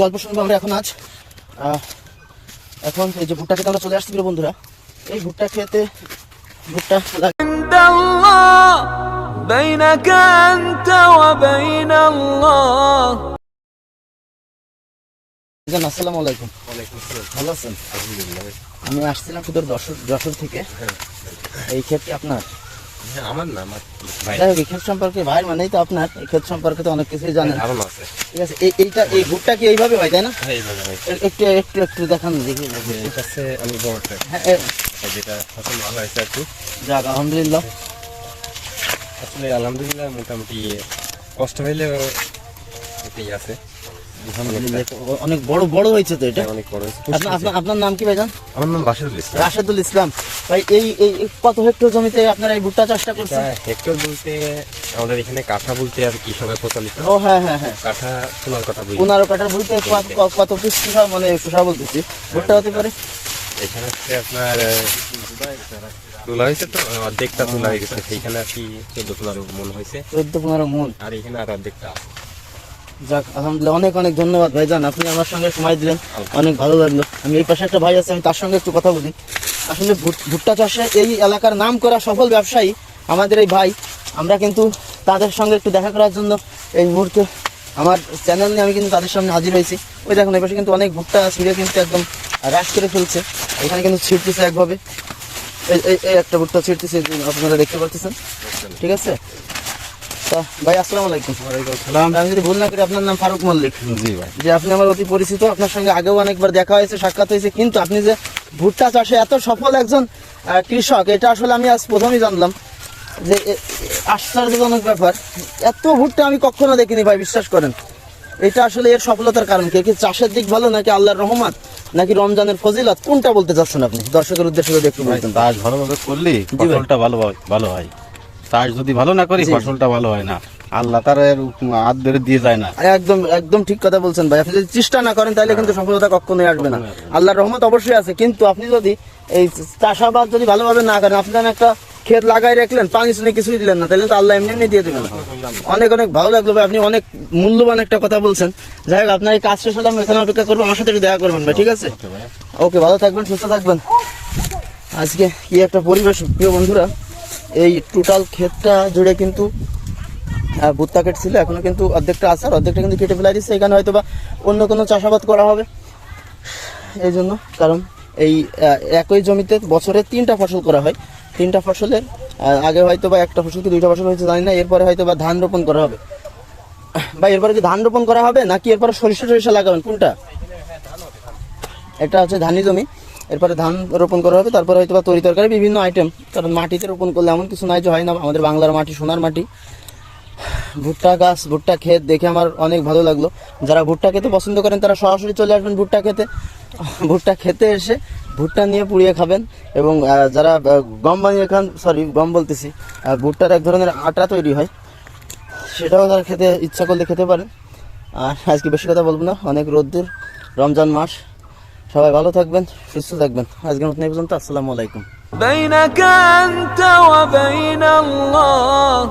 গল্প শুনবো আমরা এখন আজ আহ, এখন এই যে ভুট্টা খেতে আমরা চলে আসছি প্রিয় বন্ধুরা এই ভুট্টা খেতে ভুট্টা লাগ- الله بينك أنت وبين الله জান, আসসালামু আলাইকুম ভালো আছেন আমি আসছিলাম তোদের যশোর যশোর থেকে এই ক্ষেত কি আপনার হ্যাঁ, আমার না ভাই। যাই ক্ষেত সম্পর্কে ভাইয়ের মানেই তো আপনার ক্ষেত সম্পর্কে তো অনেক কিছুই জানেন। ঠিক আছে এই এইটা এই ভুট্টা কি এইভাবে হয় তাই না? হ্যাঁ একটু একটু একটু দেখান দেখি। এটা হচ্ছে আমি বড়টা হ্যাঁ যেটা ফসল ভালো হয়েছে যাক আলহামদুলিল্লাহ। আসলে আলহামদুলিল্লাহ মোটামুটি কষ্ট হইলে এটাই আছে। অনেক বড় বড় হয়েছে তো এটা? এটা অনেক বড় হয়েছে। আপনার নাম কি ভাইজান আমার নাম বাসিরুল ইসলাম। রাশেদুল ইসলাম। ভাই এই এই কত হেক্টর জমিতে আপনারা এই ভুট্টা চাষটা করছেন? হেক্টর বলতে আমাদের এখানে কাঠা বলতে আর কি সবাই প্রচলিত। ও হ্যাঁ হ্যাঁ হ্যাঁ। কাঠা সোনার কথা বলি। পনেরো কাঠার বলতে কত- পিস মানে বলতেছি। ভুট্টা হতে পারে? এখানে হচ্ছে আপনার তোলা হয়েছে তো অর্ধেকটা তোলা হয়ে গেছে। সেইখানে আর কি চোদ্দ তোলার মন হয়েছে। চোদ্দ পনেরো মন। আর এখানে আর অর্ধেকটা আছে। যাক, আলহামদুলিল্লাহ, অনেক অনেক ধন্যবাদ ভাইজান। আপনি আমার সঙ্গে সময় দিলেন। অনেক ভালো লাগল। আমি এই পাশে একটা ভাই আছে, আমি তার সঙ্গে একটু কথা বলি। আসলে ভুট্টা চাষে এই এলাকার নাম করা সফল ব্যবসায়ী আমাদের এই ভাই। আমরা কিন্তু তাদের সঙ্গে একটু দেখা করার জন্য এই মুহূর্তে আমার চ্যানেল নিয়ে আমি কিন্তু তাদের সামনে হাজির হয়েছি। ওই দেখুন, এই পাশে কিন্তু অনেক ভুট্টা ছিঁড়ে কিন্তু একদম রাশ করে ফেলছে। এখানে কিন্তু ছিঁড়তেছে একভাবে। এই একটা ভুট্টা ছিঁড়তেছে আপনারা দেখতে পাচ্ছেন। ঠিক আছে? ভাই আসসালামু আলাইকুম আমি যদি ভুল না করি আপনার নাম ফারুক মল্লিক জি ভাই যে আপনি আমার অতি পরিচিত আপনার সঙ্গে আগেও অনেকবার দেখা হয়েছে সাক্ষাৎ হয়েছে কিন্তু আপনি যে ভুট্টা চাষে এত সফল একজন কৃষক এটা আসলে আমি আজ প্রথমেই জানলাম যে আশ্চর্যজনক ব্যাপার এত ভুট্টা আমি কখনো দেখিনি ভাই বিশ্বাস করেন এটা আসলে এর সফলতার কারণ কি চাষের দিক ভালো নাকি আল্লাহর রহমান নাকি রমজানের ফজিলত কোনটা বলতে চাচ্ছেন আপনি দর্শকের উদ্দেশ্যে যদি একটু বলতেন চাষ ভালোভাবে করলে ফসলটা ভালো হয়- ভালো হয় চাষ যদি ভালো না করি। ফসলটা ভালো হয় না। আল্লাহ তার হাত ধরে দিয়ে যায় না। একদম একদম ঠিক কথা বলছেন ভাই। আপনি যদি চেষ্টা না করেন তাহলে কিন্তু সফলতা কখনোই আসবে না। আল্লাহর রহমত অবশ্যই আছে কিন্তু আপনি যদি এই চাষাবাদ যদি ভালোভাবে না করেন আপনি যেন একটা ক্ষেত লাগাই রাখলেন পানি শুনে কিছুই দিলেন না তাহলে তো আল্লাহ এমনি এমনি দিয়ে দেবেন। অনেক অনেক ভালো লাগল ভাই। আপনি অনেক মূল্যবান একটা কথা বলছেন। যাই হোক আপনার এই কাজ শেষ হলে আমি এখানে অপেক্ষা করব। আমার সাথে দেখা করবেন ভাই ঠিক আছে? ওকে ভালো থাকবেন সুস্থ থাকবেন। আজকে কি একটা পরিবেশ প্রিয় বন্ধুরা এই টোটাল ক্ষেতটা জুড়ে কিন্তু কেট ছিল, এখনও কিন্তু অর্ধেকটা আছে, আর অর্ধেকটা কিন্তু কেটে ফেলাই দিচ্ছে এখানে হয়তো বা অন্য কোনো চাষাবাদ করা হবে। এই জন্য, কারণ এই একই জমিতে বছরে তিনটা ফসল করা হয়। তিনটা ফসলের আগে হয়তো বা একটা ফসল কি দুইটা ফসল হয়েছে জানি না, এরপরে হয়তো বা ধান রোপণ করা হবে। বা এরপরে কি ধান রোপণ করা হবে, নাকি এরপরে সরিষা সরিষা লাগাবেন, কোনটা? এটা হচ্ছে ধানি জমি। এরপরে ধান রোপণ করা হবে, তারপরে হয়তো বা তরি তরকারি, বিভিন্ন আইটেম কারণ মাটিতে রোপণ করলে এমন কিছু নাই যে হয় না, আমাদের বাংলার মাটি, সোনার মাটি। ভুট্টা গাছ, ভুট্টা ক্ষেত দেখে আমার অনেক ভালো লাগল। যারা ভুট্টা খেতে পছন্দ করেন, তারা সরাসরি চলে আসবেন ভুট্টা খেতে। ভুট্টা খেতে এসে ভুট্টা নিয়ে পুড়িয়ে খাবেন এবং যারা গম বানিয়ে খান সরি গম বলতেছি ভুট্টার এক ধরনের আটা তৈরি হয়। সেটাও তারা খেতে ইচ্ছা করলে খেতে পারেন। আর আজকে বেশি কথা বলব না, অনেক রোদ্দুর, রমজান মাস। সবাই ভালো থাকবেন সুস্থ থাকবেন আজকের মতন এই পর্যন্ত আসসালামু আলাইকুম بينك أنت وبين الله